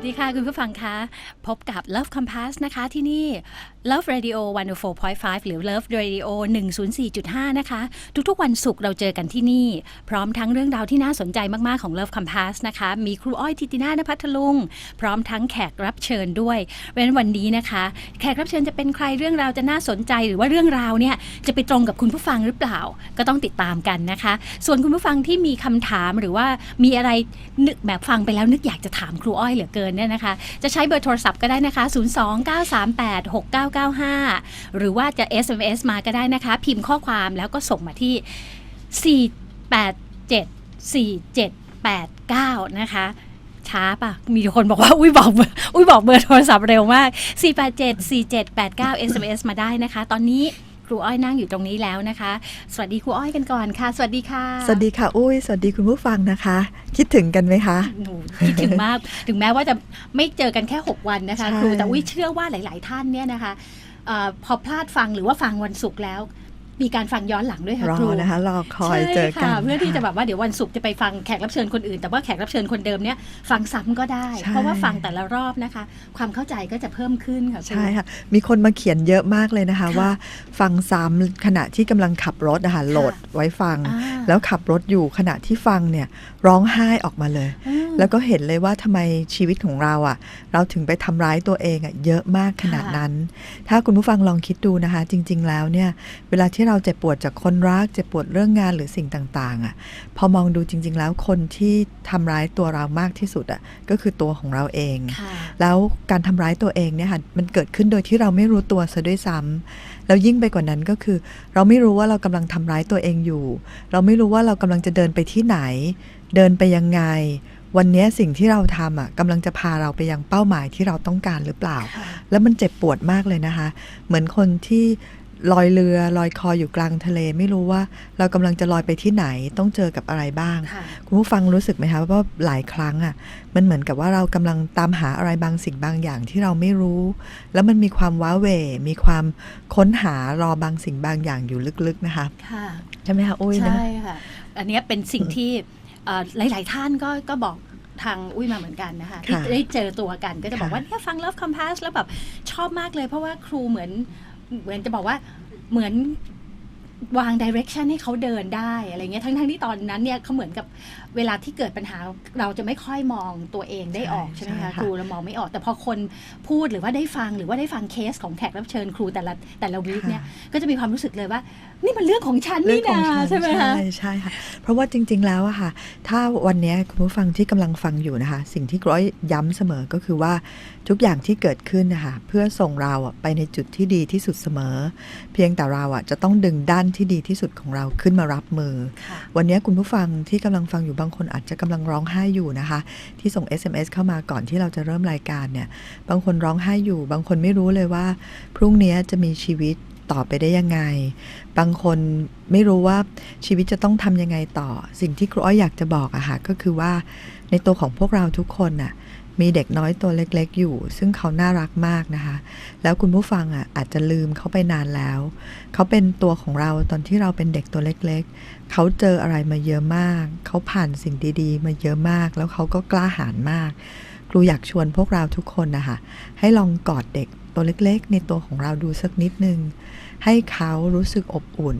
วัสดีค่ะ คุณผู้ฟังคะพบกับ Love Compass นะคะที่นี่ Love Radio 104.5 หรือ Love Radio 104.5 นะคะ ทุกๆวันศุกร์เราเจอกันที่นี่ พร้อมทั้งเรื่องราวที่น่าสนใจมากๆของ Love Compass นะคะ มีครูอ้อยทิตินานพัทลุง พร้อมทั้งแขกรับเชิญด้วยเพราะฉะนั้นวันนี้นะคะ แขกรับเชิญจะเป็นใครเรื่องราวจะน่าสนใจ หรือว่าเรื่องราวเนี่ยจะไปตรงกับคุณผู้ฟังหรือเปล่า ก็ต้องติดตามกันนะคะ ส่วนคุณผู้ฟังที่มีคำถามหรือว่ามีอะไรนึกแบบฟังไปแล้วนึกอยากจะถามครูอ้อยเหลือเกินเนี่ยนะคะ จะใช้เบอร์โทรศัพท์ก็ได้นะคะ 029386995 หรือว่าจะ SMS มาก็ได้นะคะ พิมพ์ข้อความแล้วก็ส่งมาที่ 4874789 นะคะช้าปะมีคนบอกว่า อุ้ยบอกอุ้ยบอกเบอร์โทรศัพท์เร็วมาก 4874789 SMS มาได้นะคะ ตอนนี้ ครูอ้อยนั่งอยู่ตรงนี้แล้วนะคะ สวัสดีครูอ้อยกันก่อนค่ะ สวัสดีค่ะ สวัสดีค่ะ อุ้ย สวัสดีคุณผู้ฟังนะคะ คิดถึงกันไหมคะหนูคิดถึงมาก ถึงแม้ว่าจะไม่เจอกันแค่ 6 วันนะคะใช่ครูแต่อุ้ยเชื่อว่าหลาย ๆ ท่านเนี่ยนะคะเออพอพลาดฟังหรือว่าฟังวันศุกร์แล้ว มีการฟังย้อนหลังด้วยค่ะรอครูนะคะรอคอยเจอกันใช่ค่ะเพื่อที่จะแบบว่าเดี๋ยววันศุกร์จะไปฟังแขกรับเชิญคนอื่น แต่ว่าแขกรับเชิญคนเดิมเนี่ยฟังซ้ำก็ได้ใช่เพราะว่าฟังแต่ละรอบนะคะ ความเข้าใจก็จะเพิ่มขึ้นค่ะครูใช่ค่ะมีคนมาเขียนเยอะมากเลยนะคะค่ะว่า ฟังซ้ำขณะที่กำลังขับรถนะคะโหลดไว้ฟังอ่าแล้วขับรถอยู่ขณะที่ฟังเนี่ยร้องไห้ออกมาเลยอืมแล้วก็เห็นเลยว่าทำไมชีวิตของเราอะ่ะ เราถึงไปทำร้ายตัวเองอะ่ะเยอะมากขนาดนั้น ถ้าคุณผู้ฟังลองคิดดูนะคะ จริง ๆ แล้วเนี่ยเวลาที่เราเจ็บปวดจากคนรัก เจ็บปวดเรื่องงานหรือสิ่งต่าง ๆอะ่ะ พอมองดูจริง ๆ แล้วคนที่ทำร้ายตัวเรามากที่สุดอะ่ะก็คือตัวของเราเองค่ะแล้วการทำร้ายตัวเองเนี่ยค่ะมันเกิดขึ้นโดยที่เราไม่รู้ตัวซะด้วยซ้ำแล้วยิ่งไปกว่านั้นก็คือ เราไม่รู้ว่าเรากำลังทำร้ายตัวเองอยู่ เราไม่รู้ว่าเรากำลังจะเดินไปที่ไหน เดินไปยังไงวันนี้สิ่งที่เราทำอะกำลังจะพาเราไปยังเป้าหมายที่เราต้องการหรือเปล่าค่ะแล้วมันเจ็บปวดมากเลยนะคะ เหมือนคนที่ ลอยเรือลอยคออยู่กลางทะเล ไม่รู้ว่าเรากำลังจะลอยไปที่ไหนต้องเจอกับอะไรบ้างค่ะคุณผู้ฟังรู้สึกไหมคะว่าหลายครั้งอะมันเหมือนกับว่าเรากำลังตามหาอะไรบางสิ่งบางอย่างที่เราไม่รู้ แล้วมันมีความว้าเหวมีความค้นหารอบางสิ่งบางอย่างอยู่ลึกๆนะคะค่ะใช่ไหมคะอุ้ยนะใช่ค่ะอันเนี้ยเป็นสิ่งที่เอ่อหลาย ๆ ท่านก็ก็บอกทางอุ้ยมาเหมือนกันนะคะที่ค่ะได้เจอตัวกันก็จะบอกค่ะว่าเนี่ยฟัง Love Compass แล้วแบบชอบมากเลยเพราะว่าครูเหมือน เหมือนจะบอกว่าเหมือน วางดิเรกชันให้เขาเดินได้อะไรเงี้ยทั้งทั้งๆที่ตอนนั้นเนี่ยเขาเหมือนกับเวลาที่เกิดปัญหาเราจะไม่ค่อยมองตัวเองได้ออกใช่ใช่ไหมใช่คะค่ะครูเรามองไม่ออกแต่พอคนพูดหรือว่าได้ฟังหรือว่าได้ฟังเคสของแขกรับเชิญครูแต่ละแต่ละวีคเนี่ยก็จะมีความรู้สึกเลยว่า นี่มันเรื่องของฉันเรื่นี่ขอนางฉันใช่ไหมคะใช่ใช่ค่ะ เพราะว่าจริง ๆ แล้วอะค่ะ ถ้าวันนี้คุณผู้ฟังที่กำลังฟังอยู่นะคะ สิ่งที่กร้อยย้ำเสมอก็คือว่าทุกอย่างที่เกิดขึ้นนะคะเพื่อส่งเราอะไปในจุดที่ดีที่สุดเสมอ เพียงแต่เราอะจะต้องดึงด้านที่ดีที่สุดของเราขึ้นมารับมือค่ะวันนี้คุณผู้ฟังที่กำลังฟังอยู่บางคนอาจจะกำลังร้องไห้อยู่นะคะ ที่ส่ง SMS เข้ามาก่อนที่เราจะเริ่มรายการเนี่ยบางคนร้องไห้อยู่ บางคนไม่รู้เลยว่า พรุ่งนี้จะมีชีวิตต่อไปได้ยังไง บางคนไม่รู้ว่าชีวิตจะต้องทำยังไงต่อ สิ่งที่ครูอ้อยอยากจะบอกอะค่ะก็คือว่าในตัวของพวกเราทุกคนน่ะ มีเด็กน้อยตัวเล็กๆอยู่ ซึ่งเขาน่ารักมากนะคะ แล้วคุณผู้ฟังอะอาจจะลืมเขาไปนานแล้ว เขาเป็นตัวของเราตอนที่เราเป็นเด็กตัวเล็กๆ เขาเจออะไรมาเยอะมาก เขาผ่านสิ่งดีๆ มาเยอะมาก แล้วเขาก็กล้าหาญมาก ครูอยากชวนพวกเราทุกคนนะคะ ให้ลองกอดเด็กตัวเล็กๆ ในตัวของเราดูสักนิดนึง ให้เขารู้สึกอบอุ่น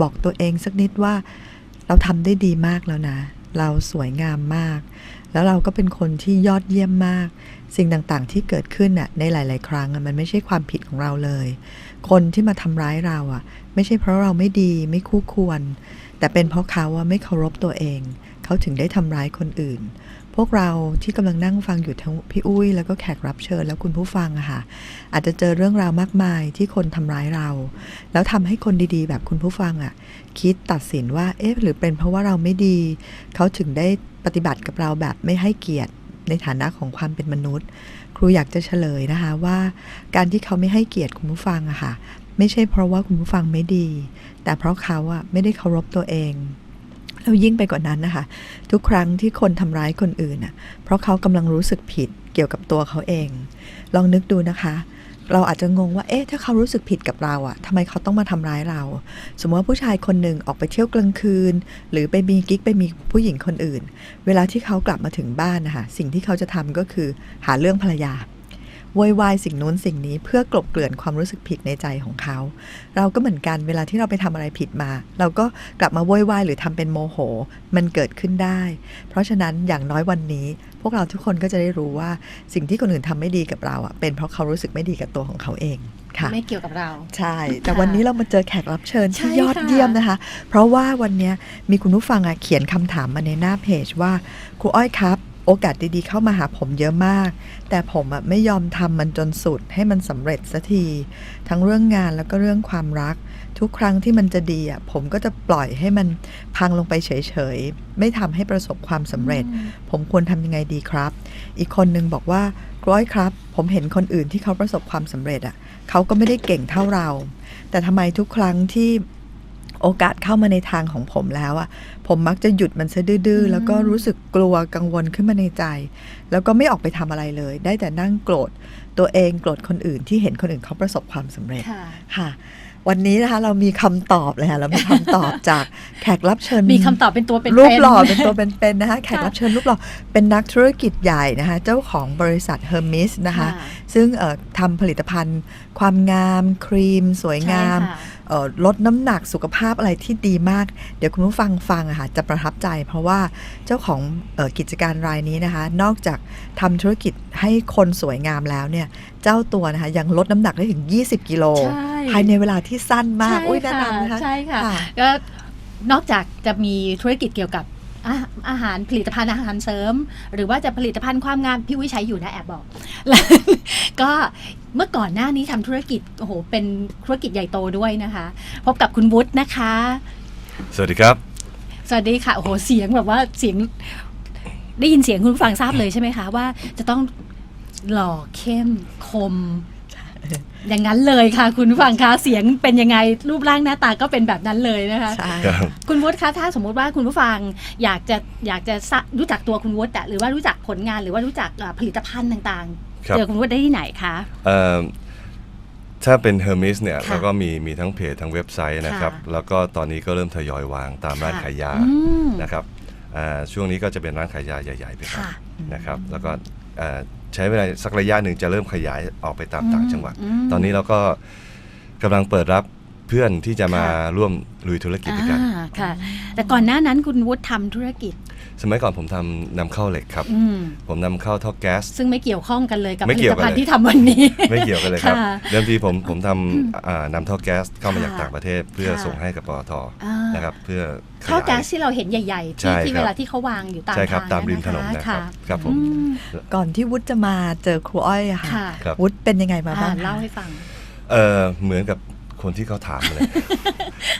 บอกตัวเองสักนิดว่า เราทำได้ดีมากแล้วนะ เราสวยงามมาก แล้วเราก็เป็นคนที่ยอดเยี่ยมมาก สิ่งต่างๆที่เกิดขึ้นน่ะในหลาย ๆ ครั้งมันไม่ใช่ความผิดของเราเลย คนที่มาทำร้ายเราอะ ไม่ใช่เพราะเราไม่ดีไม่คู่ควร แต่เป็นเพราะเขาอะไม่เคารพตัวเอง เขาถึงได้ทำร้ายคนอื่น พวกเราที่กำลังนั่งฟังอยู่ทั้งพี่อุ้ย แล้วก็แขกรับเชิญแล้วคุณผู้ฟังอะค่ะ อาจจะเจอเรื่องราวมากมายที่คนทำร้ายเรา แล้วทำให้คนดีๆ แบบคุณผู้ฟังอะคิดตัดสินว่าเอ๊ะหรือเป็นเพราะว่าเราไม่ดี เขาถึงได้ปฏิบัติกับเราแบบไม่ให้เกียรติในฐานะของความเป็นมนุษย์ ครูอยากจะเฉลยนะคะว่าการที่เขาไม่ให้เกียรติคุณผู้ฟังอะค่ะ ไม่ใช่เพราะว่าคุณผู้ฟังไม่ดี แต่เพราะเขาอะไม่ได้เคารพตัวเอง แล้วยิ่งไปกว่านั้นนะคะ ทุกครั้งที่คนทำร้ายคนอื่นน่ะเพราะเขากำลังรู้สึกผิดเกี่ยวกับตัวเขาเอง ลองนึกดูนะคะ เราอาจจะงงว่าเอ๊ะถ้าเขารู้สึกผิดกับเราอะทำไมเขาต้องมาทำร้ายเรา สมมติว่าผู้ชายคนหนึ่งออกไปเที่ยวกลางคืน หรือไปมีกิ๊กไปมีผู้หญิงคนอื่น เวลาที่เขากลับมาถึงบ้านนะคะสิ่งที่เขาจะทำก็คือหาเรื่องภรรยา วยวายสิ่งนู้นสิ่งนี้เพื่อกลบเกลื่อนความรู้สึกผิดในใจของเขา เราก็เหมือนกันเวลาที่เราไปทำอะไรผิดมา เราก็กลับมาโวยวายหรือทำเป็นโมโห มันเกิดขึ้นได้ เพราะฉะนั้นอย่างน้อยวันนี้ พวกเราทุกคนก็จะได้รู้ว่าสิ่งที่คนอื่นทำไม่ดีกับเราอะเป็นเพราะเขารู้สึกไม่ดีกับตัวของเขาเองค่ะไม่เกี่ยวกับเรา ใช่ แต่ค่ะวันนี้เรามาเจอแขกรับเชิญที่ใช่ยอดค่ะเยี่ยมนะคะ เพราะว่าวันเนี้ยมีคุณผู้ฟังอะเขียนคำถามมาในหน้าเพจว่าครูอ้อยครับ โอกาสดีๆเข้ามาหาผมเยอะมาก แต่ผมอะไม่ยอมทำมันจนสุดให้มันสำเร็จสักที ทั้งเรื่องงานแล้วก็เรื่องความรัก ทุกครั้งที่มันจะดีอะผมก็จะปล่อยให้มันพังลงไปเฉยๆ ไม่ทำให้ประสบความสำเร็จ ผมควรทำยังไงดีครับ อีกคนนึงบอกว่ากร้อยครับ ผมเห็นคนอื่นที่เขาประสบความสำเร็จอะเขาก็ไม่ได้เก่งเท่าเรา แต่ทำไมทุกครั้งที่ โอกาสเข้ามาในทางของผมแล้วอะผมมักจะหยุดมันซะดื้ออืมๆแล้วก็รู้สึกกลัวกังวลขึ้นมาในใจ แล้วก็ไม่ออกไปทำอะไรเลย ได้แต่นั่งโกรธตัวเองโกรธคนอื่นที่เห็นคนอื่นเขาประสบความสำเร็จค่ะค่ะวันนี้นะคะเรามีคำตอบเลยค่ะเรามีคำตอบจากแขกรับเชิญมีคำตอบเป็นตัวเป็นๆรูปหล่อเป็นตัวเป็นๆนะคะแขกค่ะรับเชิญรูปหล่อเป็นนักธุรกิจใหญ่นะคะเจ้าของบริษัท Hermes นะคะ ซึ่งเอ่อทำผลิตภัณฑ์ความงามครีม สวยงามใช่ค่ะเอ่อ ลดน้ำหนักสุขภาพอะไรที่ดีมาก เดี๋ยวคุณผู้ฟังฟังอะค่ะจะประทับใจเพราะว่าเจ้าของเออกิจการรายนี้นะคะ นอกจากทำธุรกิจให้คนสวยงามแล้วเนี่ย เจ้าตัวนะคะยังลดน้ำหนักได้ถึง 20 กิโลใช่ภายในเวลาที่สั้นมากใช่อุ้ยแนะค่ะนำนะคะใช่ค่ะค่ะก็นอกจากจะมีธุรกิจเกี่ยวกับอาอาหารผลิตภัณฑ์อาหารเสริม หรือว่าจะผลิตภัณฑ์ความงามพี่วิใช้อยู่นะแอบบอกแล้วก็เมื่อก่อนหน้านี้ทำธุรกิจโอ้โหเป็นธุรกิจใหญ่โตด้วยนะคะ พบกับคุณวุฒินะคะ สวัสดีครับ สวัสดีค่ะโอ้โหเสียงแบบว่าเสียงได้ยินเสียงคุณผู้ฟังทราบเลยใช่ไหมคะว่าจะต้องหล่อเข้มคม อย่างนั้นเลยค่ะ คุณผู้ฟังคะเสียงเป็นยังไงรูปร่างหน้าตาก็เป็นแบบนั้นเลยนะคะ ใช่ครับคุณวุฒิคะถ้าสมมุติว่าคุณผู้ฟังอยากจะอยากจะทราบรู้จักตัวคุณวุฒิอะหรือว่ารู้จักผลงานหรือว่ารู้จักเอ่อผลิตภัณฑ์ต่างครัๆบ เจอคุณวุฒิได้ที่ไหนคะเอ่อถ้าเป็น Hermes เนี่ยค่ะแล้วก็มีมีทั้งเพจทั้งเว็บไซต์นะครับค่ะแล้วก็ตอนนี้ก็เริ่มทยอยวางตามร้านขายยาอืมนะครับอ่าช่วงนี้ก็จะเป็นร้านขายยาใหญ่ๆไปครับค่ะนะครับ แล้วก็เอ่อใช้เวลาสักระยะหนึ่งจะเริ่มขยายออกไปตามอืมต่างจังหวัดอืมตอนนี้เราก็กำลังเปิดรับเพื่อนที่จะมาค่ะร่วมลุยธุรกิจด้วยกันอ่าค่ะ แต่ก่อนหน้านั้นคุณวุฒิทำธุรกิจ สมัยก่อนผมทำนำเข้าเหล็กครับ อืม ผมนำเข้าท่อแก๊ส ซึ่งไม่เกี่ยวข้องกันเลยกับไม่ผเกี่ลิยวตกันภัณฑ์เลย ที่ทำวันนี้ ไม่เกี่ยวกันเลยครับค่ะเริ่มที่ผมผมทำอ่านำท่อแก๊สเข้ามาค่ะจากต่างประเทศ เพื่อค่ะส่งให้กับปตทอ่านะครับเพื่อขยายท่อแก๊สที่เราเห็นใหญ่ ๆ ใช่ที่ที่ครับ เวลาที่เขาวางอยู่ตามใช่ครับทางตามริมถนนเยนะครับครับผม อืมก่อนที่วุฒิจะมาเจอครูอ้อยอะค่ะค่ะ ครับ วุฒิเป็นยังไงมาบ้างอ่าคะ เล่าให้ฟัง เออเหมือนกับ คนที่เขาถามเลย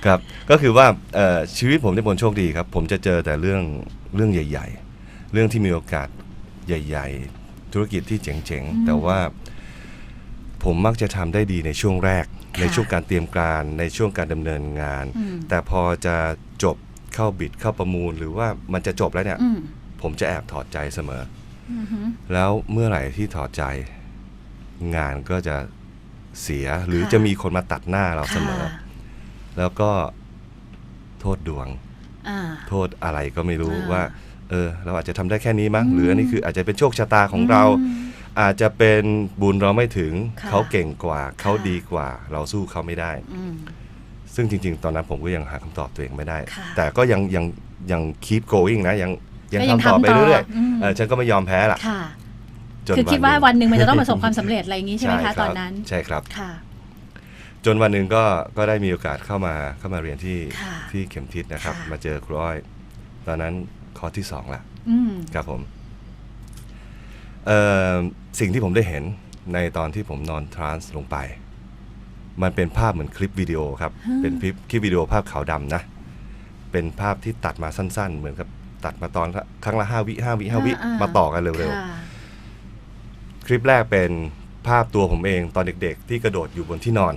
ครับ ก็คือว่าเอ่อชีวิตผมได้ผลโชคดีครับ ผมจะเจอแต่เรื่องเรื่องใหญ่ ๆ เรื่องที่มีโอกาสใหญ่ ๆ ธุรกิจที่เจ๋งอืมๆแต่ว่า ผมมักจะทำได้ดีในช่วงแรกค่ะในช่วงการเตรียมการในช่วงการดำเนินงาน อืม แต่พอจะจบเข้าบิดเข้าประมูล หรือว่ามันจะจบแล้วเนี่ย อืมผมจะแอบถอดใจเสมอ อือหือแล้วเมื่อไหร่ที่ถอดใจ งานก็จะ เสียหรือค่ะจะมีคนมาตัดหน้าเราเสมอค่ะแล้วก็โทษดวงอ่าโทษอะไรก็ไม่รู้อ่าว่า เออ เราอาจจะทำได้แค่นี้มั้งอืมหรืออันนี้คืออาจจะเป็นโชคชะตาของเราอืมอาจจะเป็นบุญเราไม่ถึงค่ะเขาเก่งกว่า เขาค่ะดีกว่า เราสู้เขาไม่ได้อืมซึ่งจริง ๆ ตอนนั้นผมก็ยังหาคำตอบตัวเองไม่ได้ค่ะแต่ก็ยังยังยัง keep going นะยังยังก็ยังทำต่อทำไปต่อเรื่อยอืมๆเออฉันก็ไม่ยอมแพ้ล่ะ ค่ะจนคือคิดว่าหวันหนึ่งมันจะต้องประสบความสำเร็จอะไรอย่างนี้ใช่ไหมใช่คะรับตอนนั้น ใช่ครับค่ะ จนวันหนึ่งก็ก็ได้มีโอกาสเข้ามาเข้ามาเรียนที่ค่ะที่เข็มทิศนะครับค่ะมาเจอครูอ้อย ตอนนั้นคอร์สที่สองละอืมครับผมเอ่อสิ่งที่ผมได้เห็นในตอนที่ผมนอนทรานส์ลงไป มันเป็นภาพเหมือนคลิปวิดีโอครับ เป็นคลิปคลิปวิดีโอภาพขาวดำนะ เป็นภาพที่ตัดมาสั้นๆ เหมือนกับตัดมาตอนละครั้งละห้าวิห้าวิห้าวิอ่าๆมาต่อกันเร็วค่ะๆ คลิปแรกเป็นภาพตัวผมเองตอนเด็กๆ ที่กระโดดอยู่บนที่นอน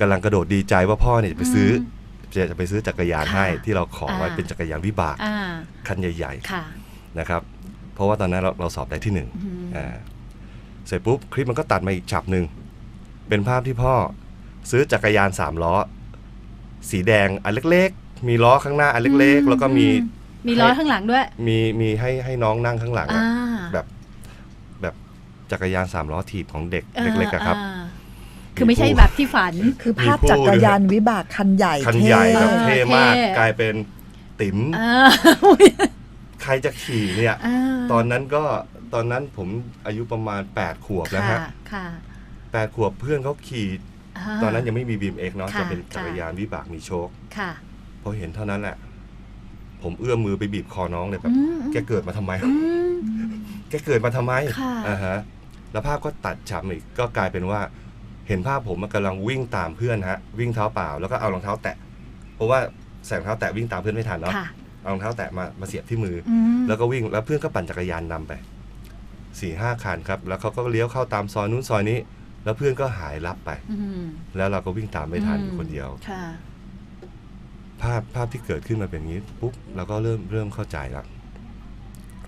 กำลังกระโดดดีใจว่าพ่อเนี่ยจะไปซื้ออจะจะไปซื้อจักรยานค่ะให้ที่เราขอไว้อ่า เป็นจักรยานวิบากอ่าคันใหญ่ค่ะ ๆนะครับเพราะว่าตอนนั้นเราเราสอบได้ที่หนึ่งอืม อ่าเสร็จปุ๊บคลิปมันก็ตัดมาอีกฉับหนึ่งเป็นภาพที่พ่อซื้อจักรยานสามล้อ สีแดงอันเล็กๆ มีล้อข้างหน้าอันเล็กๆ แล้วก็มี มีล้อข้างหลังด้วย มีมีให้ให้น้องนั่งข้างหลังอ่าอะแบบแบบ จักรยานสามล้อถีบของเด็กเล็กๆอะครับ อ่าคือไม่ใช่แบบที่ฝัน คือภาพมีคู่จักรยานวิบากคันใหญ่คันใหญ่เท่แบบเท่มากเท่ กลายเป็นติ๋มอ่าใครจะขี่เนี่ยาตอนนั้นก็ตอนนั้นผมอายุประมาณ 8 ขวบแล้วฮะค่ะค่ะแปดขวบเพื่อนเขาขี่า ตอนนั้นยังไม่มีบีมเอ็กเนาะค่ะ จะเป็นจักรยานวิบากมีโชคค่ะพอเห็นเท่านั้นแหละ ผมเอื้อมมือไปบีบคอน้องเลยแบบอืมแกเกิดมาทำไม อืม แกเกิดมาทำไมค่ะ อ่าฮะ แล้วภาพก็ตัดฉับอีกก็กลายเป็นว่า เห็นภาพผมมันกำลังวิ่งตามเพื่อนฮะวิ่งเท้าเปล่า แล้วก็เอารองเท้าแตะ เพราะว่าแสงเท้าแตะวิ่งตามเพื่อนไม่ทันเนาะค่ะ เอารองเท้าแตะมามาเสียบที่มือออืมแล้วก็วิ่งแล้วเพื่อนก็ปั่นจักรยานนำไปสี่ห้าคันครับ แล้วเขาก็เลี้ยวเข้าตามซอยนู้นซอยนี้ แล้วเพื่อนก็หายลับไป อืมแล้วเราก็วิ่งตามไม่ทันอืมอยู่คนเดียว ค่ะ ภาพภาพที่เกิดขึ้นมาเป็นอย่างนี้ปุ๊บเราก็เริ่มเริ่มเข้าใจแล้ว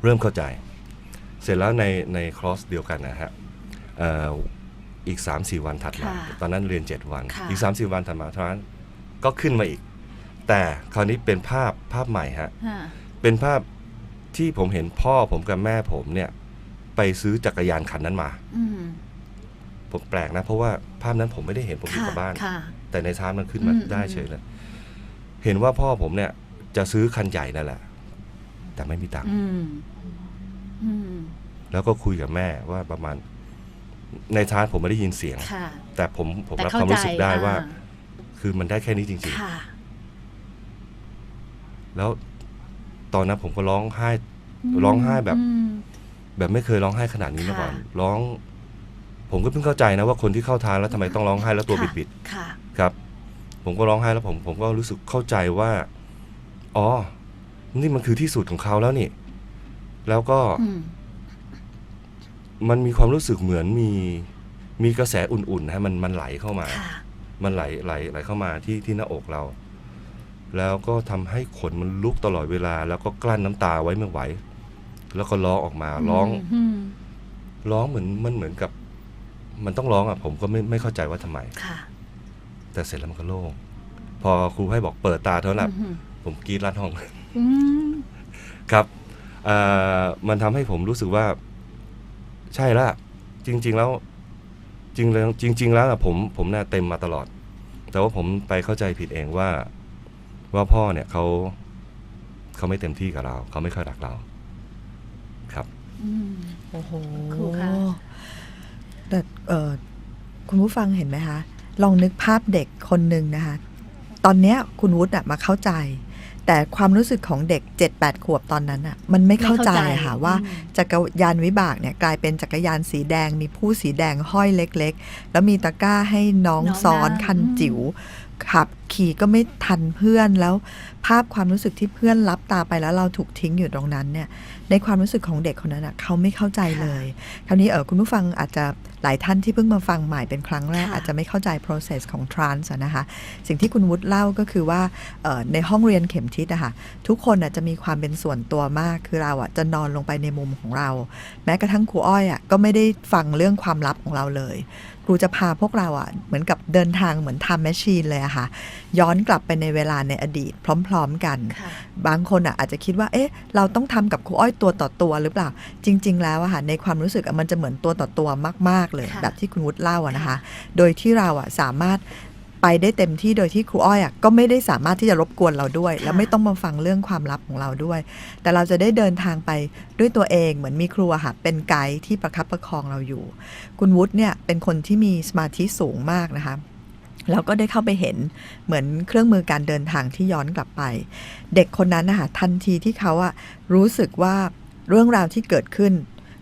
เริ่มเข้าใจ เสร็จแล้วในในคลอสเดียวกันนะฮะเอ่ออีก3าสี่วันถัดมาค่ะตอนนั้นเรียน 7 วันค่ะอีก3าสี่วันถัดมาเท่านั้นก็ขึ้นมาอีก แต่คราวนี้เป็นภาพภาพใหม่ฮะค่ะเป็นภาพที่ผมเห็นพ่อผมกับแม่ผมเนี่ย ไปซื้อจักรยานคันนั้นมาอืมผมแปลกนะ เพราะว่าภาพนั้นผมไม่ได้เห็นผมอยู่ค่ะกับบ้านค่ะแต่ในชาร์ตมันขึ้นมาอืมได้อืมเฉยเลย เห็นว่าพ่อผมเนี่ย จะซื้อคันใหญ่นั่นแหละ แต่ไม่มีตังค์อืมอืม แล้วก็คุยกับแม่ว่าประมาณ ในชาร์ตผมไม่ได้ยินเสียงค่ะแต่ผมผมแต่รับเข้าความรู้สึกได้ใจว่าอ่คือมันได้แค่นี้จริงค่ะๆแล้วตอนนั้นผมก็ร้องไห้ร้องไห้แบบอืมแบบไม่เคยร้องไห้ขนาดนี้มาก่อนค่ะร้อง ผมก็เพิ่งเข้าใจนะว่าคนที่เข้าทางแล้วทำไมต้องร้องไห้แล้วตัวค่ะบิดค่ะๆครับ ผมก็ร้องไห้แล้วผม ผมก็รู้สึกเข้าใจว่า อ๋อ นี่มันคือที่สุดของเขาแล้วนี่ แล้วก็อืมมันมีความรู้สึกเหมือนมีมีกระแสอุ่นๆนะฮะมันมันไหลเข้ามาค่ะมันไหลไหลไหลเข้ามาที่ที่หน้าอกเรา แล้วก็ทำให้ขนมันลุกตลอดเวลา แล้วก็กลั้นน้ำตาไว้ไม่ไหว แล้วก็ร้องออกมาร้องมร้องเหมือนมันเหมือนกับ มันต้องร้องอะ ผมก็ไม่ไม่เข้าใจว่าทำไมค่ะแต่เสร็จแล้วมันก็โล่งพอครูให้บอกเปิดตาเท่านั้นแหละอืมผมกรีดลั่นห้องอืมครับเอ่อมันทำให้ผมรู้สึกว่า ใช่ละจริง ๆ แล้ว จริงแล้วจริง ๆ แล้วอะผมผมน่ะเต็มมาตลอด แต่ว่าผมไปเข้าใจผิดเองว่า ว่าพ่อเนี่ยเขาเขาไม่เต็มที่กับเรา เขาไม่ค่อยรักเรา ครับ อืม โอ้โหครูคะ แต่เออคุณผู้ฟังเห็นไหมคะ ลองนึกภาพเด็กคนหนึ่งนะคะ ตอนเนี้ยคุณวุฒิอะมาเข้าใจ แต่ความรู้สึกของเด็ก 7-8 ขวบตอนนั้นอะมันไม่เข้าใจไม่เข้าใจค่ะว่าอืมจักรยานวิบากเนี่ยกลายเป็นจักรยานสีแดง มีผู้สีแดงห้อยเล็ก ๆ แล้วมีตะกร้าให้น้องน้องซ้อนนั่งคันอืมจิ๋วขับ ขี่ก็ไม่ทันเพื่อนแล้วภาพความรู้สึกที่เพื่อนรับตาไปแล้วเราถูกทิ้งอยู่ตรงนั้นเนี่ยในความรู้สึกของเด็กคนนั้นอะเขาไม่เข้าใจเลย คราวนี้เออคุณผู้ฟังอาจจะหลายท่านที่เพิ่งมาฟังใหม่เป็นครั้งแรกค่ะอาจจะไม่เข้าใจ process ของ trance อะนะคะสิ่งที่คุณวุฒิเล่าก็คือว่าเอ่อในห้องเรียนเข็มทิศอะค่ะทุกคนอะจะมีความเป็นส่วนตัวมากคือเราอะจะนอนลงไปในมุมของเรา แม้กระทั่งครูอ้อยอะก็ไม่ได้ฟังเรื่องความลับของเราเลยครูจะพาพวกเราอะเหมือนกับเดินทางเหมือน time machine เลยอะค่ะ ย้อนกลับไปในเวลาในอดีต พร้อม ๆกันค่ะบางคนอะอาจจะคิดว่า เอ๊ะ เราต้องทำกับครูอ้อยตัวต่อตัวหรือเปล่า จริง ๆ แล้วอะค่ะในความรู้สึกอะมันจะเหมือนตัวต่อตัวมาก ๆ เลยค่ะแบบที่คุณวุฒิเล่าอะนะคะค่ะโดยที่เราอะสามารถไปได้เต็มที่โดยที่ครูอ้อยอะก็ไม่ได้สามารถที่จะรบกวนเราด้วยค่ะแล้วไม่ต้องมาฟังเรื่องความลับของเราด้วย แต่เราจะได้เดินทางไปด้วยตัวเองเหมือนมีครูอะค่ะเป็นไกด์ที่ประคับประคองเราอยู่ คุณวุฒิเนี่ยเป็นคนที่มีสมาธิสูงมากนะคะ เราก็ได้เข้าไปเห็นเหมือนเครื่องมือการเดินทางที่ย้อนกลับไป เด็กคนนั้นนะคะทันทีที่เขาอะรู้สึกว่าเรื่องราวที่เกิดขึ้น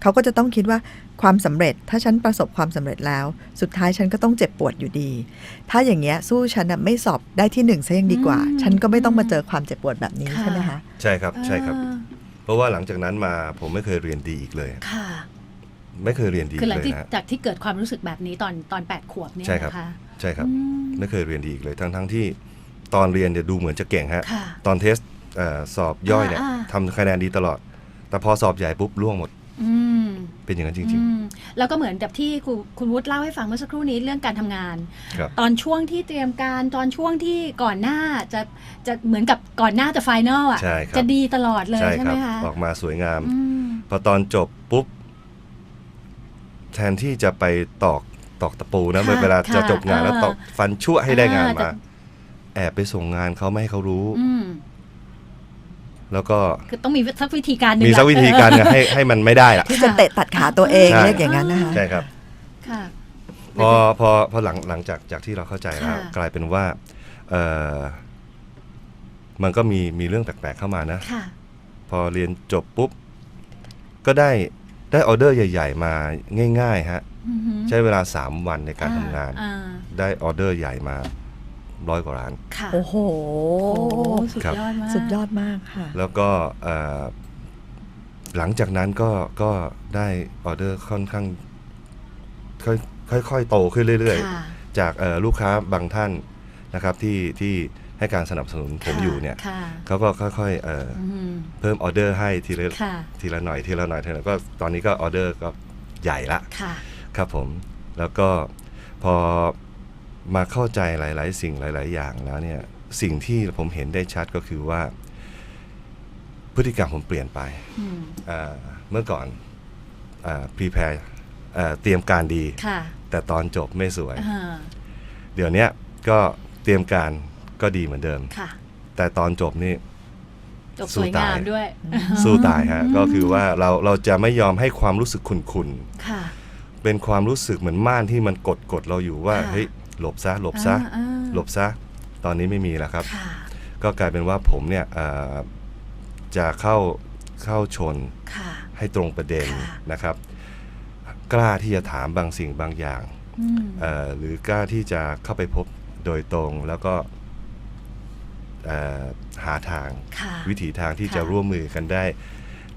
เขาก็จะต้องคิดว่าความสำเร็จ ถ้าฉันประสบความสำเร็จแล้ว สุดท้ายฉันก็ต้องเจ็บปวดอยู่ดี ถ้าอย่างเงี้ยสู้ฉันอะไม่สอบได้ที่หนึ่งซะยังดีกว่าอืมฉันก็ไม่ต้องมาเจอความเจ็บปวดแบบนี้ค่ะใช่ไหมคะใช่ครับใช่ครับอ่าเพราะว่าหลังจากนั้นมาผมไม่เคยเรียนดีอีกเลยค่ะ ไม่เคยเรียนดีคือหลังเลยที่นะจากที่เกิดความรู้สึกแบบนี้ตอนตอนแปดขวบเนี่ยใช่ครับนะคะ ใช่ครับอืมไม่เคยเรียนดีอีกเลยทั้งทั้งที่ตอนเรียนเนี่ยดูเหมือนจะเก่งฮะค่ะตอนเทสเอ่อสอบย่อยเนี่ยอ่าทำคะแนนดีตลอด แต่พอสอบใหญ่ปุ๊บร่วงหมดอืมไปเป็นอย่างนั้นจริงอืมแล้วก็เหมือนกับที่คุณคุณวุฒิเล่าให้ฟังเมื่อสักครู่นี้เรื่องการทำงานๆครับตอนช่วงที่เตรียมการตอนช่วงที่ก่อนหน้าจะจะเหมือนกับก่อนหน้าจะไฟนอลอะใช่ครับจะดีตลอดเลยใช่ใช่คไหรัมบคะออกมาสวยงามอืมพอตอนจบปุ๊บ แทนที่จะไปตอก ตอกตะปูนะค่ะเวลาจะค่ะจบงานแล้วเออตอกฟันชั่วให้ได้งานอ่าแต่ มา แอบไปส่งงานเขาไม่ให้เขารู้ อืมแล้วก็คือต้องมีสักวิธีการหนึ่งมีสักแหละวิธีการเนี่ยให้ให้มันไม่ได้ล่ะ ที่จะเตะตัดขาตัวเองใช่ เรียกอย่างนั้นนะคะ ใช่ครับ ค่ะ พอพอพอหลังหลังจากจากที่เราเข้าใจแล้วค่ะ กลายเป็นว่าเออมันก็มีมีเรื่องแปลกๆเข้ามานะ ค่ะ พอเรียนจบปุ๊บ ก็ได้ได้ออเดอร์ใหญ่ ๆ มาง่าย ๆ ฮะอือหือ ใช้เวลา 3 วันในการทำงานอ่ได้ออเดอร์ใหญ่มาร้อยกว่าล้านค่ะโอ้โหโอ้สุดครับยอดมาก สุดยอดมากค่ะ แล้วก็เอ่อหลังจากนั้นก็ก็ได้ออเดอร์ค่อนข้างค่อยค่อยๆโตขึ้นเรื่อยค่ะๆจากเอ่อลูกค้าบางท่านนะครับที่ที่ให้การสนับสนุนผมค่ะอยู่เนี่ยค่ะเขาก็ค่อยๆเอ่ออืมเพิ่มออเดอร์ให้ทีละค่ะทีละหน่อยทีละหน่อยทีละหน่อยก็ตอนนี้ก็ออเดอร์ก็ใหญ่ละ ค่ะครับผมแล้วก็พอมาเข้าใจหลาย ๆ สิ่งหลาย ๆ อย่างแล้วเนี่ยสิ่งที่ผมเห็นได้ชัดก็คือว่า พฤติกรรมผมเปลี่ยนไปอืมอ่าเมื่อก่อนพรีแพร์เตรียมการดีค่ะแต่ตอนจบไม่สวยอ่าเดี๋ยวเนี้ยก็เตรียมการก็ดีเหมือนเดิมค่ะแต่ตอนจบนี่จบสู้สวยงามตายด้วย สู้ตายฮะ ก็คือว่าเราเราจะไม่ยอมให้ความรู้สึกขุ่นๆค่ะ เป็นความรู้สึกเหมือนม่านที่มันกดกดเราอยู่ว่าค่ะเฮ้ยหลบซะหลบซะอ่าหลบซะตอนนี้ไม่มีแล้วครับ ค่ะ ก็กลายเป็นว่าผมเนี่ยเอ่อจะเข้าเข้าชนค่ะ ให้ตรงประเด็นค่ะ นะครับ กล้าที่จะถามบางสิ่งบางอย่างอืมเอ่อหรือกล้าที่จะเข้าไปพบโดยตรงแล้วก็เอ่อหาทาง ค่ะ วิถีทางที่ค่ะจะร่วมมือกันได้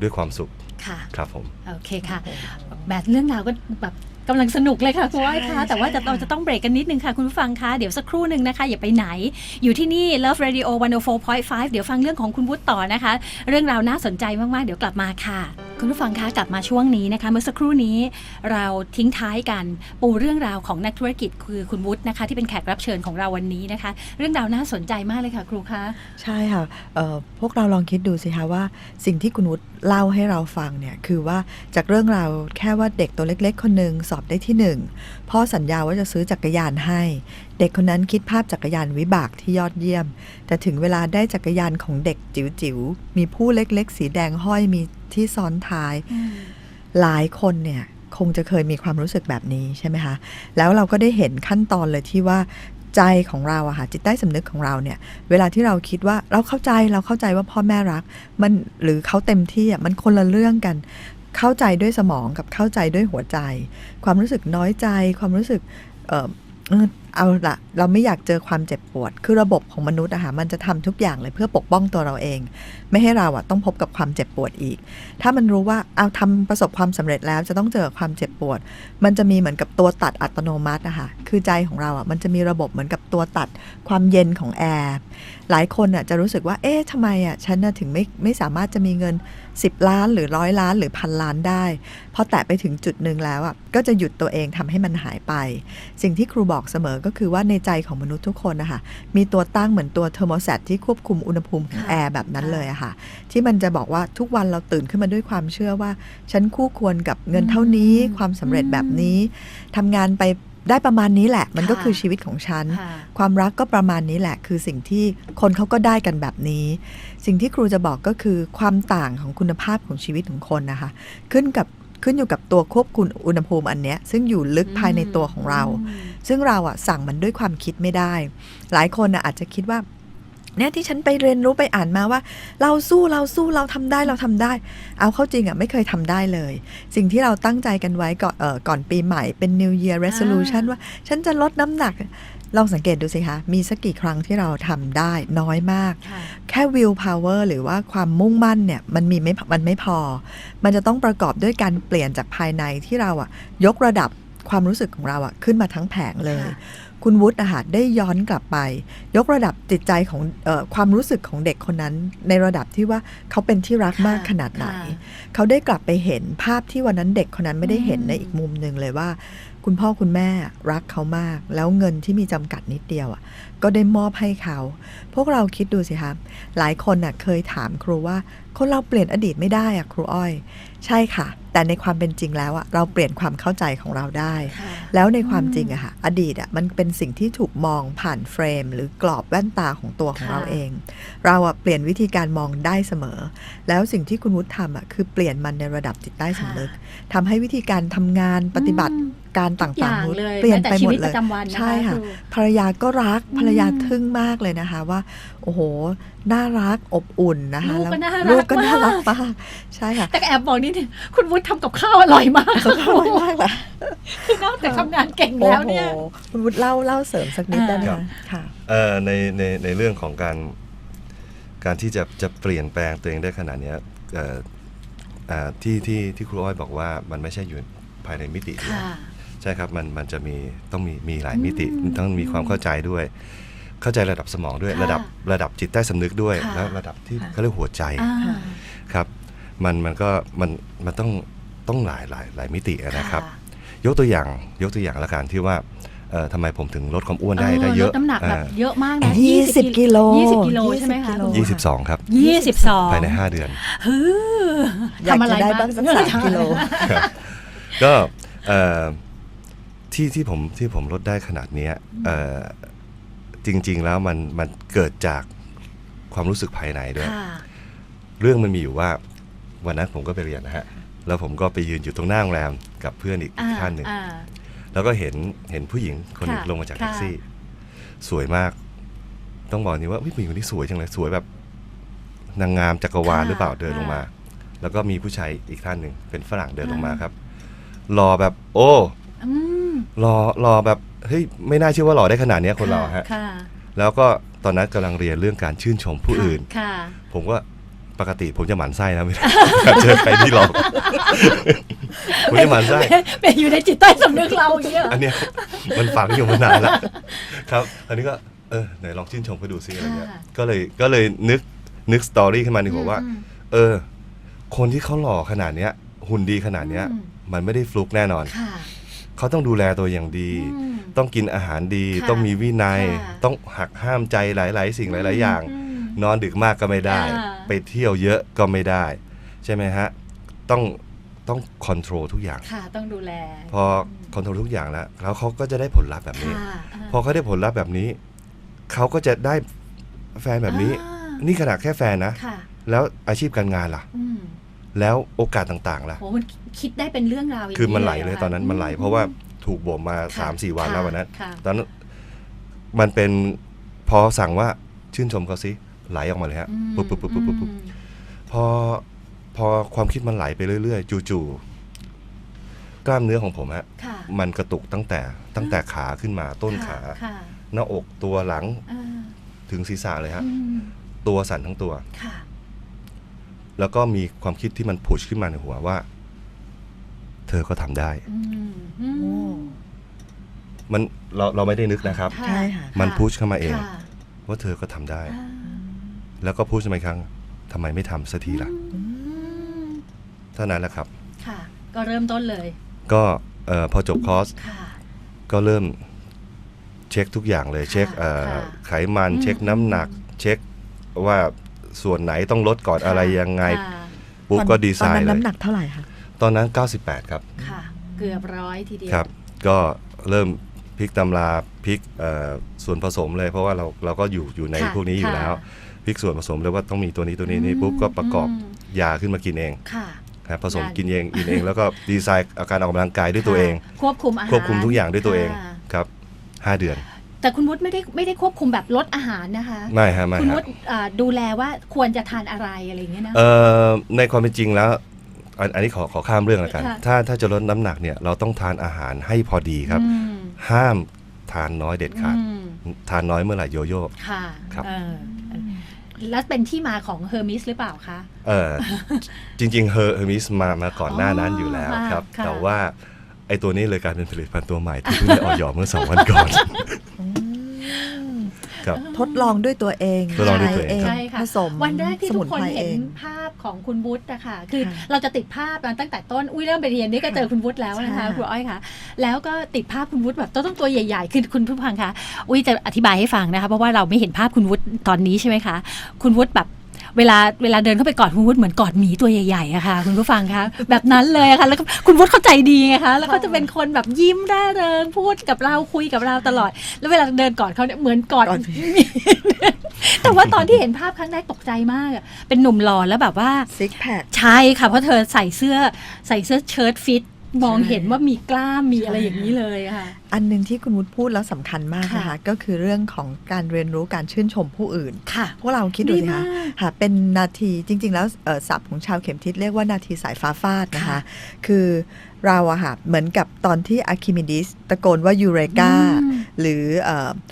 ด้วยความสุขค่ะครับผมโอเคค่ะ แบบเรื่องราวก็แบบกำลังสนุกเลยค่ะคุณอ้อยคะใช่แต่ว่าจะใช่เราจะต้องเบรกกันนิดนึงค่ะคุณผู้ฟังคะเดี๋ยวสักครู่หนึ่งนะคะ อย่าไปไหน อยู่ที่นี่ Love Radio 104.5 เดี๋ยวฟังเรื่องของคุณวุฒิต่อนะคะ เรื่องราวน่าสนใจมาก ๆ เดี๋ยวกลับมาค่ะ คุณผู้ฟังคะกลับมาช่วงนี้นะคะ เมื่อสักครู่นี้เราทิ้งท้ายกันปูเรื่องราวของนักธุรกิจคือคุณวุฒินะคะ ที่เป็นแขกรับเชิญของเราวันนี้นะคะ เรื่องราวน่าสนใจมากเลยค่ะครูคะใช่ค่ะพวกเราลองคิดดูสิคะว่าสิ่งที่คุณวุฒิเล่าให้เราฟังเนี่ยคือว่าจากเรื่องราวแค่ว่าเด็กตัวเล็ก ๆ คนหนึ่งสอบได้ที่หนึ่งพ่อสัญญาว่าจะซื้อจักรยานให้ เด็กคนนั้นคิดภาพจักรยานวิบากที่ยอดเยี่ยม แต่ถึงเวลาได้จักรยานของเด็กจิ๋วๆมีผู้เล็กๆ สีแดงห้อยมี ที่ซ้อนท้าย หลายคนเนี่ยคงจะเคยมีความรู้สึกแบบนี้ใช่ไหมคะ แล้วเราก็ได้เห็นขั้นตอนเลยที่ว่าใจของเราอะค่ะจิตใต้สำนึกของเราเนี่ย เวลาที่เราคิดว่าเราเข้าใจเราเข้าใจว่าพ่อแม่รัก มันหรือเขาเต็มที่อะมันคนละเรื่องกัน เข้าใจด้วยสมองกับเข้าใจด้วยหัวใจ ความรู้สึกน้อยใจ ความรู้สึก เออเอาละเราไม่อยากเจอความเจ็บปวด คือระบบของมนุษย์อะค่ะมันจะทำทุกอย่างเลยเพื่อปกป้องตัวเราเอง ไม่ให้เราอะต้องพบกับความเจ็บปวดอีก ถ้ามันรู้ว่าเอาทำประสบความสำเร็จแล้วจะต้องเจอความเจ็บปวด มันจะมีเหมือนกับตัวตัดอัตโนมัตินะคะคือใจของเราอะมันจะมีระบบเหมือนกับตัวตัดความเย็นของแอร์หลายคนอะจะรู้สึกว่าเอ๊ะทำไมอะฉันถึงไม่ไม่สามารถจะมีเงิน 10 ล้านหรือร้อยล้านหรือพันล้านได้พอแตะไปถึงจุดหนึ่งแล้วอะก็จะหยุดตัวเองทำให้มันหายไป สิ่งที่ครูบอกเสมอก็คือว่าในใจของมนุษย์ทุกคนนะคะมีตัวตั้งเหมือนตัวเทอร์โมสตที่ควบคุมอุณหภูมิของค่ะแอร์แบบนั้นเลยอะค่ะ ที่มันจะบอกว่าทุกวันเราตื่นขึ้นมาด้วยความเชื่อว่า ฉันคู่ควรกับเงินเท่านี้อืมความสำเร็จแบบนี้ทำงานไป ได้ประมาณนี้แหละ มันก็ค่ะคือชีวิตของฉันค่ะความรักก็ประมาณนี้แหละ คือสิ่งที่คนเขาก็ได้กันแบบนี้ สิ่งที่ครูจะบอกก็คือความต่างของคุณภาพของชีวิตของคนนะคะ ขึ้นกับขึ้นอยู่กับตัวควบคุมอุณหภูมิอันเนี้ยซึ่งอยู่ลึกภายในตัวของเรา ซึ่งเราอะสั่งมันด้วยความคิดไม่ได้ หลายคนอะอาจจะคิดว่า เนี่ยที่ฉันไปเรียนรู้ไปอ่านมาว่า เราสู้เราสู้เราทำได้เราทำได้ เอาเข้าจริงอะไม่เคยทำได้เลย สิ่งที่เราตั้งใจกันไว้ก่อนเอ่อก่อนปีใหม่เป็น New Year Resolution อ่าว่า ฉันจะลดน้ำหนักลองสังเกตดูสิคะ มีสักกี่ครั้งที่เราทำได้น้อยมากค่ะแค่ will power หรือว่าความมุ่งมั่นเนี่ย มันมีไม่มันไม่พอ มันจะต้องประกอบด้วยการเปลี่ยนจากภายในที่เราอะยกระดับ ความรู้สึกของเราอะขึ้นมาทั้งแผงเลยค่ะคุณวุฒิอาหารได้ย้อนกลับไป ยกระดับจิตใจของเออความรู้สึกของเด็กคนนั้น ในระดับที่ว่าเขาเป็นที่รักมากขนาดไหนค่ะเขาได้กลับไปเห็นภาพที่วันนั้นเด็กคนนั้นไม่ได้เห็นอืมในอีกมุมหนึ่งเลยว่า คุณพ่อคุณแม่รักเขามาก แล้วเงินที่มีจำกัดนิดเดียวอะ ก็ได้มอบให้เขา พวกเราคิดดูสิคะหลายคนน่ะเคยถามครูว่า คนเราเปลี่ยนอดีตไม่ได้อะครูอ้อย ใช่ค่ะ แต่ในความเป็นจริงแล้วอะเราเปลี่ยนความเข้าใจของเราได้ค่ะแล้วในความจริงอะค่ะอดีตอะมันเป็นสิ่งที่ถูกมองผ่านเฟรม หรือกรอบแว่นตาของตัวของค่ะเราเอง เราอะเปลี่ยนวิธีการมองได้เสมอ แล้วสิ่งที่คุณวุฒิทำอะคือเปลี่ยนมันในระดับจิตใต้สำนึกทำให้วิธีการทำงานปฏิบัติอืม การทุกอต่างย่างๆวุฒิเลยเปลี่ยนแม้ไปแต่ชีหมดวิตเลปยระจำวันนะคะใช่ค่ะรูภรรยาก็รักอืมภรรยาทึ่งมากเลยนะคะว่า โอ้โหน่ารักอบอุ่นนะคะลูกก็แล้วน่ารักลูกก็น่ารักมากมากใช่ค่ะแต่แอบบอกนิดนึงคุณวุฒิทำกับข้าวอร่อยมากเขาก็อร่อยมากเลยคือนอกจากทำงานเก่งโอ้แล้วโหเนี่ยคุณวุฒิเล่าเล่าเสริมสักนิดได้ไหมครัคะบค่ะเอ่อในในในเรื่องของการการที่จะจะเปลี่ยนแปลงตัวเองได้ขนาดเนี้ยเอ่ออ่าที่ที่ที่ครูอ้อยบอกว่ามันไม่ใช่อยู่ภายในมิติเดียวค่ะ ใช่ครับมันมันจะมีต้องมีมีหลายมิติอืมต้องมีความเข้าใจด้วย เข้าใจระดับสมองด้วยค่ะระดับระดับจิตใต้สำนึกด้วยค่ะแล้วระดับที่ค่ะเขาเรียกหัวใจอ่าครับ มันมันก็มันมันต้องต้องหลายหลายหลายมิตินะครับค่ะยกตัวอย่างยกตัวอย่างละกันที่ว่าเอ่อทำไมผมถึงลดความอ้วนได้ได้เยอะลดน้ำหนักแบบเยอะมากนะยี่สิบกิโลยี่สิบกิโลใช่ไหมคะยี่สิบกิโลยี่สิบสองครับยี่สิบสองภายใน 5 เดือนฮืออยากทำอะไรจะได้บ้างสักสามกิโลก็เอ่อ ที่ที่ผมที่ผมลดได้ขนาดเนี้ยเอ่อจริง ๆ แล้วมันมันเกิดจากความรู้สึกภายในด้วยค่ะเรื่องมันมีอยู่ว่าวันนั้นผมก็ไปเรียนนะฮะ แล้วผมก็ไปยืนอยู่ตรงหน้าโรงแรมกับเพื่อนอีกอ่าท่านหนึ่งอ่าแล้วก็เห็นเห็นผู้หญิงคนหนึ่งค่ะลงมาจากค่ะแท็กซี่ สวยมาก ต้องบอกนี้ว่าอุ๊ยผู้หญิงคนนี้สวยจังเลย สวยแบบนางงามจักรวาลหรือเปล่าเดินลงมา แล้วก็มีผู้ชายอีกท่านหนึ่งเป็นฝรั่งเดินลงมาครับ รอแบบ โอ้ อืมรอรอแบบเฮ้ยไม่น่าเชื่อว่าหล่อได้ขนาดเนี้ยคนเราฮะค่ะแล้วก็ตอนนั้นกำลังเรียนเรื่องการชื่นชมผู้อื่น ค่ะ ผมก็ปกติผมจะหมั่นไส้นะเวลา เจอใครที่หลอกผมจะหมั่นไส้ เป็นอยู่ในจิตใต้สำนึกเราอย่างเงี้ยเหรออันเนี้ยมันฝังอยู่มานานแล้วครับอันนี้ก็เออไหนลองชื่นชมเขาดูซิอะไรเงี้ยค่ะก็เลยก็เลยนึกนึกสตอรี่ขึ้นมาในหัวว่า อืม เออ คนที่เขาหล่อขนาดเนี้ย หุ่นดีขนาดเนี้ย อืม มันไม่ได้ฟลุกแน่นอน ค่ะ เขาต้องดูแลตัวอย่างดีอืมต้องกินอาหารดี ค่ะต้องมีวินัย ค่ะต้องหักห้ามใจหลาย ๆ สิ่งหลาย ๆ อย่างอืมนอนดึกมากก็ไม่ได้ อ่า ไปเที่ยวเยอะก็ไม่ได้ ใช่ไหมฮะ ต้องต้องคอนโทรลทุกอย่าง ค่ะต้องดูแลพอคอนโทรลทุกอย่างแล้วแล้วเขาก็จะได้ผลลัพธ์แบบนี้ ค่ะา พอเขาได้ผลลัพธ์แบบนี้ เขาก็จะได้แฟนแบบนี้ อ่านี่ขนาดแค่แฟนนะ ค่ะ แล้วอาชีพการงานล่ะ อืม แล้วโอกาสต่างๆล่ะโหมันคิดได้เป็นเรื่องราวอย่างคือมันไหลรเลยค่ะตอนนั้นมันไหล เพราะว่าถูกบ่มมาค่ะสามสี่วันแล้ววันนั้นค่ะตอนนั้นมันเป็นพอสั่งว่าชื่นชมเขาสิไหลออกมาเลยฮะอืมปุ๊บปุ๊บปุ๊บปุ๊บปุ๊บปุ๊บอืมพอพอความคิดมันไหลไปเรื่อย ๆ จู่ๆกล้ามเนื้อของผมฮะค่ะมันกระตุกตั้งแต่ตั้งแต่ขาขึ้นมาต้นขาค่ะหน้าอกตัวหลังอ่าถึงศีรษะเลยฮะอืมตัวสั่นทั้งตัวค่ะ แล้วก็มีความคิดที่มันผุดขึ้นมาในหัวว่า เธอก็ทำได้ อืมอืมมันเราเราไม่ได้นึกนะครับค่ะใช่ค่ะ มันพุชเข้ามาเอง ค่ะว่าเธอก็ทำได้ อ่าแล้วก็พูดสมัยครั้งทำไมไม่ทำสักทีล่ะอืมเท่านั้นแหละครับ ค่ะ ก็เริ่มต้นเลยก็เอ่อพอจบคอร์สค่ะ ก็เริ่มเช็คทุกอย่างเลยค่ะเช็คเอ่อค่ะไขมัน อืมเช็คน้ำหนัก เช็คว่า ส่วนไหนต้องลดก่อนอะไรยังไงค่ะปุ๊บก็ดีไซตอนนั้น์นเลยน้ำหนักเท่าไหร่คะตอนนั้น 98 ครับค่ะ เกือบร้อยทีเดียวครับ ก็เริ่มพลิกตำราพลิกเอ่อส่วนผสมเลย เพราะว่าเราเราก็อยู่อยู่ในค่ะพวกนี้อยู่ค่ะแล้วพลิกส่วนผสมเลยว่าต้องมีตัวนี้ตัวนี้นี่อืมปุ๊บก็ประกอบอืมยาขึ้นมากินเองค่ะครับผสมได้กินเองกินเอง แล้วก็ดีไซน์อาการออกกำลังกายด้วยตัวเองค่ะควบคุมอาหารควบคุมทุกอย่างด้วยตัวเองค่ะครับห้าเดือน แต่คุณวุฒิไม่ได้ไม่ได้ควบคุมแบบลดอาหารนะคะไม่ฮะไม่คุณฮะวุฒิอ่าดูแลว่าควรจะทานอะไรอะไรอย่างเงี้ยนะ เอ่อในความเป็นจริงแล้วอันอันนี้ขอขอข้ามเรื่องแล้วกัน ค่ะ ถ้าถ้าจะลดน้ำหนักเนี่ยเราต้องทานอาหารให้พอดีครับ อืมห้ามทานน้อยเด็ดขาด อืมทานน้อยเมื่อไหร่โยโย่ ค่ะครับ เออแล้วเป็นที่มาของเฮอร์มิสหรือเปล่าคะ เออ จริงๆเฮอร์เฮอร์มิสมามาก่อนหน้านั้นอยู่แล้วอ๋อครับ ค่ะ แต่ว่าไอตัวนี้เลยกลายเป็นผลิตภัณฑ์ตัวใหม่ที่เพิ่งได้ออยเมื่อสองวันก่อน ครับ ทดลองด้วยตัวเองทดลองด้วยตัวเอง ใช้ใช่ค่ะ ผสมวันแรกที่สทุมุกนคนไพรเห็เอนงภาพของคุณวุฒินะคะคือค่ะเราจะติดภาพมาตั้งแต่ต้น อุ้ยเริ่มไปเรียนนี่ก็เจอคุณวุฒิแล้วนะคะใช่ ครูอ้อยค่ะแล้วก็ติดภาพคุณวุฒิแบบต้องตัวใหญ่ๆ คือคุณผู้ฟังคะ อุ้ยจะอธิบายให้ฟังนะคะ เพราะว่าเราไม่เห็นภาพคุณวุฒิตอนนี้ใช่ไหมคะ คุณวุฒิแบบ เวลาเวลาเดินเข้าไปกอดคุณวุฒิเหมือนกอดหมีตัวใหญ่ๆอะค่ะ คุณผู้ฟังคะแบบนั้นเลยอะค่ะ แล้วก็คุณวุฒิเข้าใจดีไงคะแล้วก็จะเป็นคนแบบยิ้มร่าเริงพูดกับเราคุยกับเราตลอด แล้วเวลาเดินกอดเขาเนี่ยเหมือนกอดกอดแต่ว่าตอนที่เห็นภาพครั้งแรกตกใจมากอะเป็นหนุ่มหล่อแล้วแบบว่าซิกแพคใช่ค่ะเพราะเธอใส่เสื้อใส่เสื้อเชิ้ตฟิต มองใช่เห็นว่ามีกล้ามมีอะไรใช่อย่างนี้เลยค่ะ อันหนึ่งที่คุณวุฒิพูดแล้วสำคัญมากนะคะค่ะก็คือเรื่องของการเรียนรู้การชื่นชมผู้อื่นค่ะพวกเราคิดดูดีสิมาคะกค่ะเป็นนาทีจริง ๆ แล้วเอ่อศัพท์ของชาวเข็มทิศเรียกว่านาทีสายฟ้าฟาดนะคะค่ะคือเราอะค่ะเหมือนกับตอนที่อะคิมิดิสตะโกนว่ายูเรกาอืมหรือ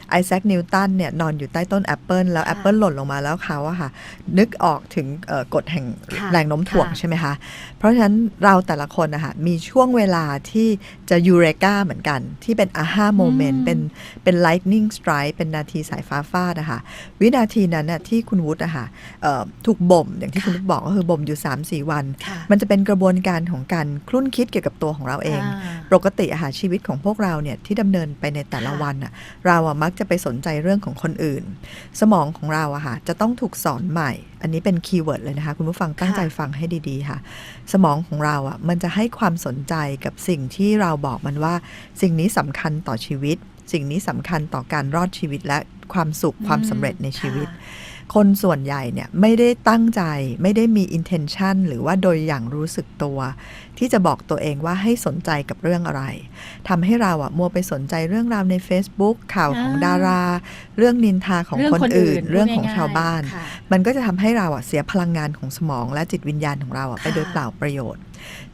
ไอแซคนิวตันเนี่ยนอนอยู่ใต้ต้นแอปเปิลแล้วค่ะแอปเปิลหล่นลงมาแล้วเขาอะค่ะ นึกออกถึงเอ่อกฎแห่งค่ะแรงโน้มถ่วงค่ะใช่ไหมคะ เพราะฉะนั้นเราแต่ละคนนะคะมีช่วงเวลาที่จะยูเรกาเหมือนกัน ที่เป็นอาฮาโมเมนต์เป็นเป็น lightning strike เป็นนาทีสายฟ้าฟาดนะคะวินาทีนั้นน่ะที่คุณวุฒิอะค่ะเอ่อถูกบ่มอย่างที่คุณวุฒิบอกก็คือบ่มอยู่ 3-4 วันค่ะมันจะเป็นกระบวนการของการคลุ่นคิดเกี่ยวกับตัวของเราเองอ่าปกติอะค่ะชีวิตของพวกเราเนี่ยที่ดำเนินไปในแต่ละค่ะวันอะเราอะมักจะไปสนใจเรื่องของคนอื่น สมองของเราอะค่ะจะต้องถูกสอนใหม่ อันนี้เป็นคีย์เวิร์ดเลยนะคะ คุณผู้ฟังตั้งใจฟังให้ดีๆค่ะ สมองของเราอะมันจะให้ความสนใจกับสิ่งที่เราบอกมันว่า สิ่งนี้สำคัญต่อชีวิต สิ่งนี้สำคัญต่อการรอดชีวิตและความสุขความสำเร็จในชีวิต คนส่วนใหญ่เนี่ยไม่ได้ตั้งใจไม่ได้มี intention หรือว่าโดยอย่างรู้สึกตัว ที่จะบอกตัวเองว่าให้สนใจกับเรื่องอะไรทำให้เราอะมัวไปสนใจเรื่องราวใน Facebook ข่าวของอ่าดารา เรื่องนินทาของเรื่องคนคนอื่อื่นนเรื่องของพูดง่ายๆชาวบ้านค่ะมันก็จะทำให้เราอะเสียพลังงานของสมองและจิตวิญญาณของเราอะไปค่ะโดยเปล่าประโยชน์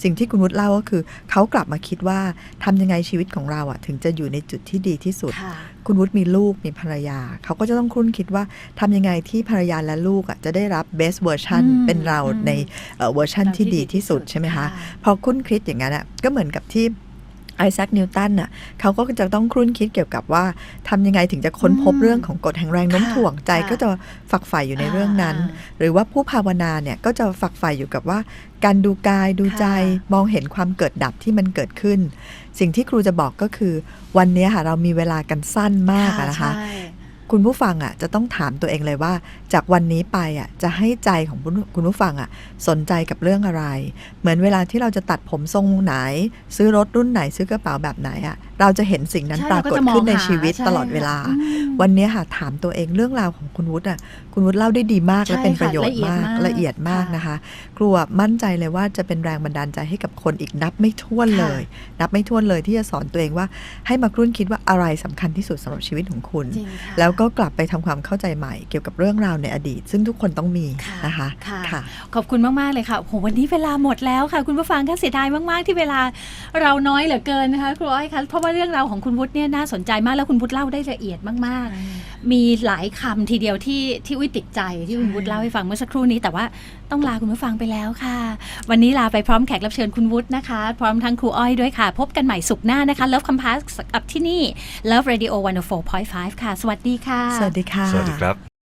สิ่งที่คุณวุฒิเล่าก็คือ เขากลับมาคิดว่าทำยังไงชีวิตของเราอะถึงจะอยู่ในจุดที่ดีที่สุดค่ะคุณวุฒิมีลูกมีภรรยา เขาก็จะต้องคุ้นคิดว่าทำยังไงที่ภรรยาและลูกอะจะได้รับ best version อืมเป็นเราอืมในเวอร์ชันที่ดีที่สุดใช่ไหมคะพอคุ้นคิดอย่างนั้นอะก็เหมือนกับที่ ไอแซคนิวตันน่ะเขาก็จะต้องครุ่นคิดเกี่ยวกับว่าทำยังไงถึงจะค้นพบเรื่องของกฎแห่งแรงโน้มถ่วงใจก็จะฝักใฝ่อยู่ในเรื่องนั้น หรือว่าผู้ภาวนาเนี่ยก็จะฝักใฝ่อยู่กับว่า การดูกายดูใจมองเห็นความเกิดดับที่มันเกิดขึ้น สิ่งที่ครูจะบอกก็คือ วันนี้ค่ะเรามีเวลากันสั้นมากนะคะ คุณผู้ฟังอะจะต้องถามตัวเองเลยว่า จากวันนี้ไปอะจะให้ใจของคุณผู้ฟังอะสนใจกับเรื่องอะไร เหมือนเวลาที่เราจะตัดผมทรงไหน ซื้อรถรุ่นไหนซื้อกระเป๋าแบบไหนอะ เราจะเห็นสิ่งนั้นใช่ปรากฏเราก็จะมองขึ้นในหาชีวิตใช่ตลอดเวลาค่ะอืมวันนี้ค่ะถามตัวเองเรื่องราวของคุณวุฒิอะคุณวุฒิเล่าได้ดีมากและใช่เป็นค่ะประโยชน์มากละละเอีเอียยดดมามากกนะคะ ครูอะมั่นใจเลยว่าจะเป็นแรงบันดาลใจให้กับคนอีกนับไม่ถ้วนเลย นับไม่ถ้วนเลยที่จะสอนตัวเองว่าให้มาครุ่นคิดว่าอะไรสำคัญที่สุดสำหรับชีวิตของคุณจริงค่ะแล้วก็กลับไปทำความเข้าใจใหม่เกี่ยวกับเรื่องราวในอดีต ซึ่งทุกคนต้องมีค่ะนะคะค่ะค่ะ ขอบคุณมาก ๆ เลยค่ะโอ้โหวันนี้เวลาหมดแล้วค่ะ คุณผู้ฟังก็เสียดายมาก ๆ ที่เวลาเราน้อยเหลือเกินนะคะครูอ้อยคะเพราะว่าเรื่องราวของคุณวุฒิเนี่ยน่าสนใจมากแล้วคุณวุฒิเล่าได้ละเอียดมากๆ มีหลายคำทีเดียวที่ที่อุ้ยติดใจที่คุณวุฒิเล่าให้ฟังเมื่อสักครู่นี้ แต่ว่าต้องลาคุณผู้ฟังไปแล้วค่ะ วันนี้ลาไปพร้อมแขกรับเชิญคุณวุฒินะคะ พร้อมทั้งครูอ้อยด้วยค่ะ พบกันใหม่สุขหน้านะคะ Love Compass กับที่นี่ Love Radio 104.5ค่ะ สวัสดีค่ะ สวัสดีค่ะ สวัสดีครับ